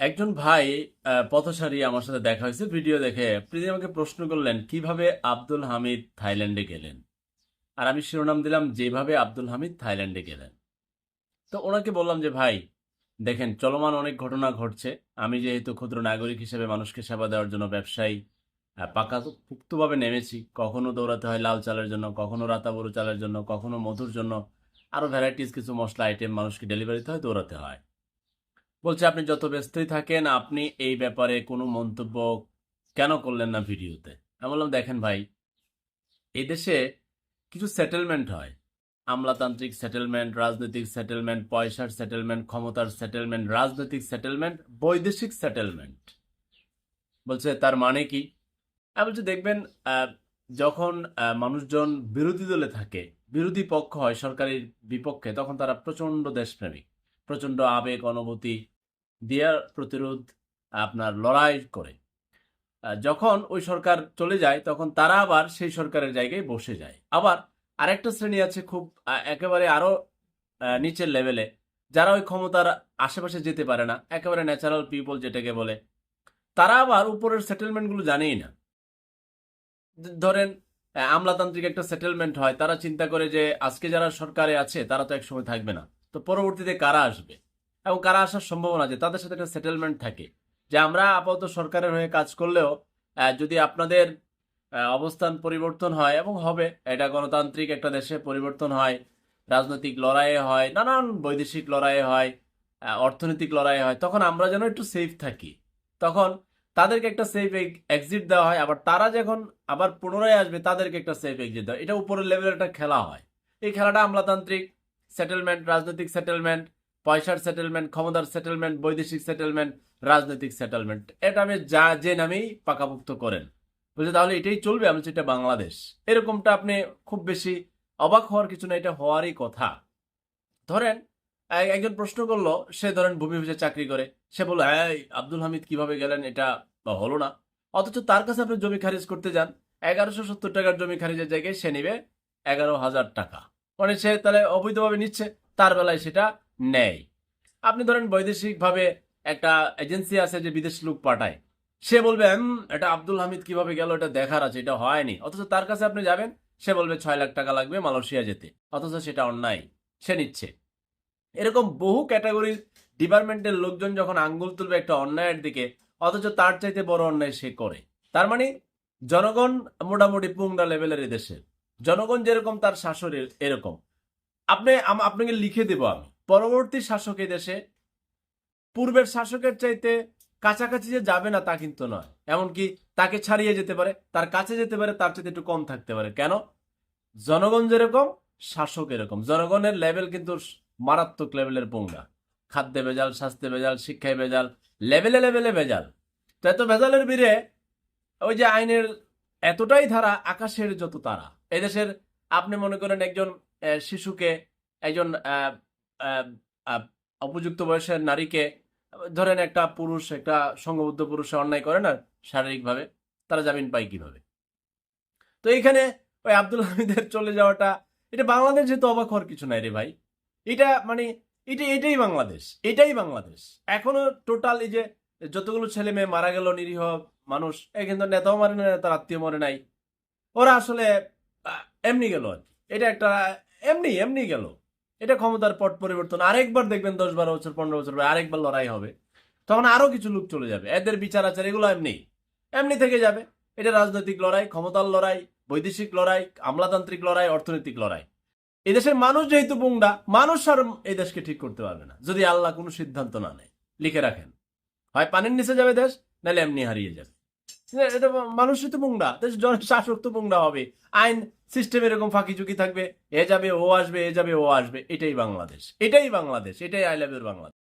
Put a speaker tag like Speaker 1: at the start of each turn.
Speaker 1: একজন ভাই আহ, পথচারী আমার সাথে দেখা হয়েছে ভিডিও দেখে। তিনি আমাকে প্রশ্ন করলেন কীভাবে আব্দুল হামিদ থাইল্যান্ডে গেলেন? আর আমি শিরোনাম দিলাম যেভাবে আব্দুল হামিদ থাইল্যান্ডে গেলেন। তো ওনাকে বললাম যে ভাই দেখেন চলমান অনেক ঘটনা ঘটছে। আমি যেহেতু ক্ষুদ্র নাগরিক হিসেবে মানুষকে সেবা দেওয়ার জন্য ব্যবসায়ী পাকা পুক্তভাবে নেমেছি। কখনো দৌড়াতে হয় লাল চালের জন্য কখনো রাতাবরু চালের জন্য কখনো মধুর জন্য। আরও ভ্যারাইটিস কিছু মশলা আইটেম মানুষকে ডেলিভারিতে হয় দৌড়াতে হয়। বলছে, আপনি যত ব্যস্তই থাকেন, আপনি এই ব্যাপারে কোনো মন্তব্য কেন করলেন না ভিডিওতে? আমি বললাম, দেখেন ভাই এই দেশে কিছু সেটেলমেন্ট হয়। আমলাতান্ত্রিক সেটেলমেন্ট রাজনৈতিক সেটেলমেন্ট পয়সার সেটেলমেন্ট ক্ষমতার সেটেলমেন্ট রাজনৈতিক সেটেলমেন্ট বৈদেশিক সেটেলমেন্ট বলছে, তার মানে কি? আমি বলছি, দেখবেন যখন মানুষজন বিরোধী দলে থাকে, বিরোধী পক্ষ হয় সরকারের বিপক্ষে, তখন তারা প্রচণ্ড দেশপ্রেমিক প্রচণ্ড আবেগ, অনুভূতি দেওয়ার প্রতিরোধ আপনার লড়াই করে। যখন ওই সরকার চলে যায় তখন তারা আবার সেই সরকারের জায়গায় বসে যায়। আবার আরেকটা শ্রেণি আছে খুব একেবারে আরও আহ, নিচের লেভেলে যারা ওই ক্ষমতার আশেপাশে যেতে পারে না একেবারে ন্যাচারাল পিপল যেটাকে বলে তারা আবার উপরের সেটেলমেন্টগুলো জানেই না। ধরেন আমলাতান্ত্রিক একটা সেটেলমেন্ট হয় তারা চিন্তা করে যে আজকে যারা সরকারে আছে তারা তো একসময় থাকবে না। তো পরবর্তীতে কারা আসবে? এবং কারা আসার সম্ভাবনা আছে, তাদের সাথে একটা সেটেলমেন্ট থাকে। যে আমরা আপাতত সরকারের হয়ে কাজ করলেও যদি আপনাদের অবস্থান পরিবর্তন হয়, এবং হবে, এটা গণতান্ত্রিক একটা দেশে পরিবর্তন হয়, রাজনৈতিক লড়াইয়ে হয়, নানান বৈদেশিক লড়াইয়ে হয় অর্থনৈতিক লড়াইয়ে হয়, তখন আমরা যেন একটু সেফ থাকি। তখন তাদেরকে একটা সেফ এক্সিট দেওয়া হয়, আবার তারা যখন আবার পুনরায় আসবে, তাদেরকে একটা সেফ এক্সিট দেওয়া এটা উপরের লেভেলের একটা খেলা হয়। এই খেলাটা আমলাতান্ত্রিক সেটেলমেন্ট রাজনৈতিক সেটেলমেন্ট পয়সার সেটেলমেন্ট ক্ষমতার সেটেলমেন্ট বৈদেশিক সেটেলমেন্ট রাজনৈতিক সেটেলমেন্ট এটা আমি যা যে নামেই পাকাপুক্ত করেন। বুঝলি তাহলে এটাই চলবে? আমি বলছি, এটা বাংলাদেশ। এরকমটা আপনি খুব বেশি অবাক হওয়ার কিছু না এটা হওয়ারই কথা। ধরেন এক- একজন প্রশ্ন করল সে ধরেন ভূমি অফিসে চাকরি করে। সে বলল হ্যাঁ আব্দুল হামিদ কীভাবে গেলেন? এটা হলো না। অথচ তার কাছে আপনি জমি খারিজ করতে যান এগারোশো সত্তর টাকার জমি খারিজের জায়গায় সে নেবে এগারো হাজার টাকা। মানে সে তাহলে অবৈধভাবে নিচ্ছে তার বেলায় সেটা নেয় আপনি ধরেন বৈদেশিকভাবে একটা এজেন্সি আছে যে বিদেশ লোক পাঠায়। সে বলবে এটা আব্দুল হামিদ কীভাবে গেল, এটা দেখার আছে, এটা হয়নি। অথচ তার কাছে আপনি যাবেন, সে বলবে, ছয় লাখ টাকা লাগবে মালয়েশিয়া যেতে। অথচ সেটা অন্যায়, সে নিচ্ছে। এরকম বহু ক্যাটাগরির ডিপার্টমেন্টের লোকজন যখন আঙ্গুল তুলবে একটা অন্যায়ের দিকে, অথচ তার চাইতে বড় অন্যায় সে করে। তার মানে জনগণ মোটামুটি পুংডা লেভেলের দেশের। জনগণ যেরকম, তার শাসনের এরকম। আপনি আপনাকে লিখে দেব আমি। পরবর্তী শাসক এই দেশে, পূর্বের শাসকের চাইতে কাছাকাছি যে যাবে না তা কিন্তু নয়। এমনকি তাকে ছাড়িয়ে যেতে পারে, তার কাছে যেতে পারে, তার চাইতে একটু কম থাকতে পারে। কেন? জনগণ যেরকম, শাসক এরকম। জনগণের লেভেল কিন্তু মারাত্মক লেভেলের পোঙ্গা। খাদ্যে ভেজাল, স্বাস্থ্যে ভেজাল, শিক্ষায় ভেজাল, লেভেলে লেভেলে ভেজাল। তো এত ভেজালের বীরে ওই যে আইনের এতটাই ধারা, আকাশের যত তারা। এদেশের আপনি মনে করেন একজন শিশুকে, একজন উপযুক্ত বয়সের নারীকে, ধরেন একটা পুরুষ, একটা সংঘবদ্ধ পুরুষে অন্যায় করে না শারীরিকভাবে, তারা জামিন পায় কীভাবে? তো এইখানে ওই আব্দুল হামিদের চলে যাওয়াটা, এটা বাংলাদেশ যেহেতু অবাক হওয়ার কিছু নাই রে ভাই। এটা মানে এটা, এটাই বাংলাদেশ এটাই বাংলাদেশ। এখনও টোটাল এই যে যতগুলো ছেলে মেয়ে মারা গেল, নিরীহ মানুষ কিন্তু নেতাও মারে না, তার আত্মীয় মরে নাই। ওরা আসলে এমনি গেল আর এটা একটা, এমনি এমনি গেল। এটা ক্ষমতার পট পরিবর্তন। আরেকবার দেখবেন দশ বারো বছর, পনেরো বছর পরে আরেকবার লড়াই হবে। তখন আরও কিছু লোক চলে যাবে। এদের বিচার আচার এগুলো এমনি। এমনি থেকে যাবে। এটা রাজনৈতিক লড়াই, ক্ষমতার লড়াই, বৈদেশিক লড়াই, আমলাতান্ত্রিক লড়াই, অর্থনৈতিক লড়াই। এদেশের মানুষ যেহেতু বুংডা মানুষ আর এই দেশকে ঠিক করতে পারবে না। যদি আল্লাহ কোনো সিদ্ধান্ত না নেয়, লিখে রাখেন। হয় পানির নিচে যাবে দেশ, নাহলে এমনি হারিয়ে যাবে। মানুষই তো বুংডা জনশাসক জন- শাসক তো বুংডা হবে। আইন সিস্টেম এরকম ফাঁকি চুকি থাকবে। এ যাবে, ও আসবে, এ যাবে, ও আসবে। এটাই বাংলাদেশ। এটাই বাংলাদেশ। এটাই আই লাভ বাংলাদেশ।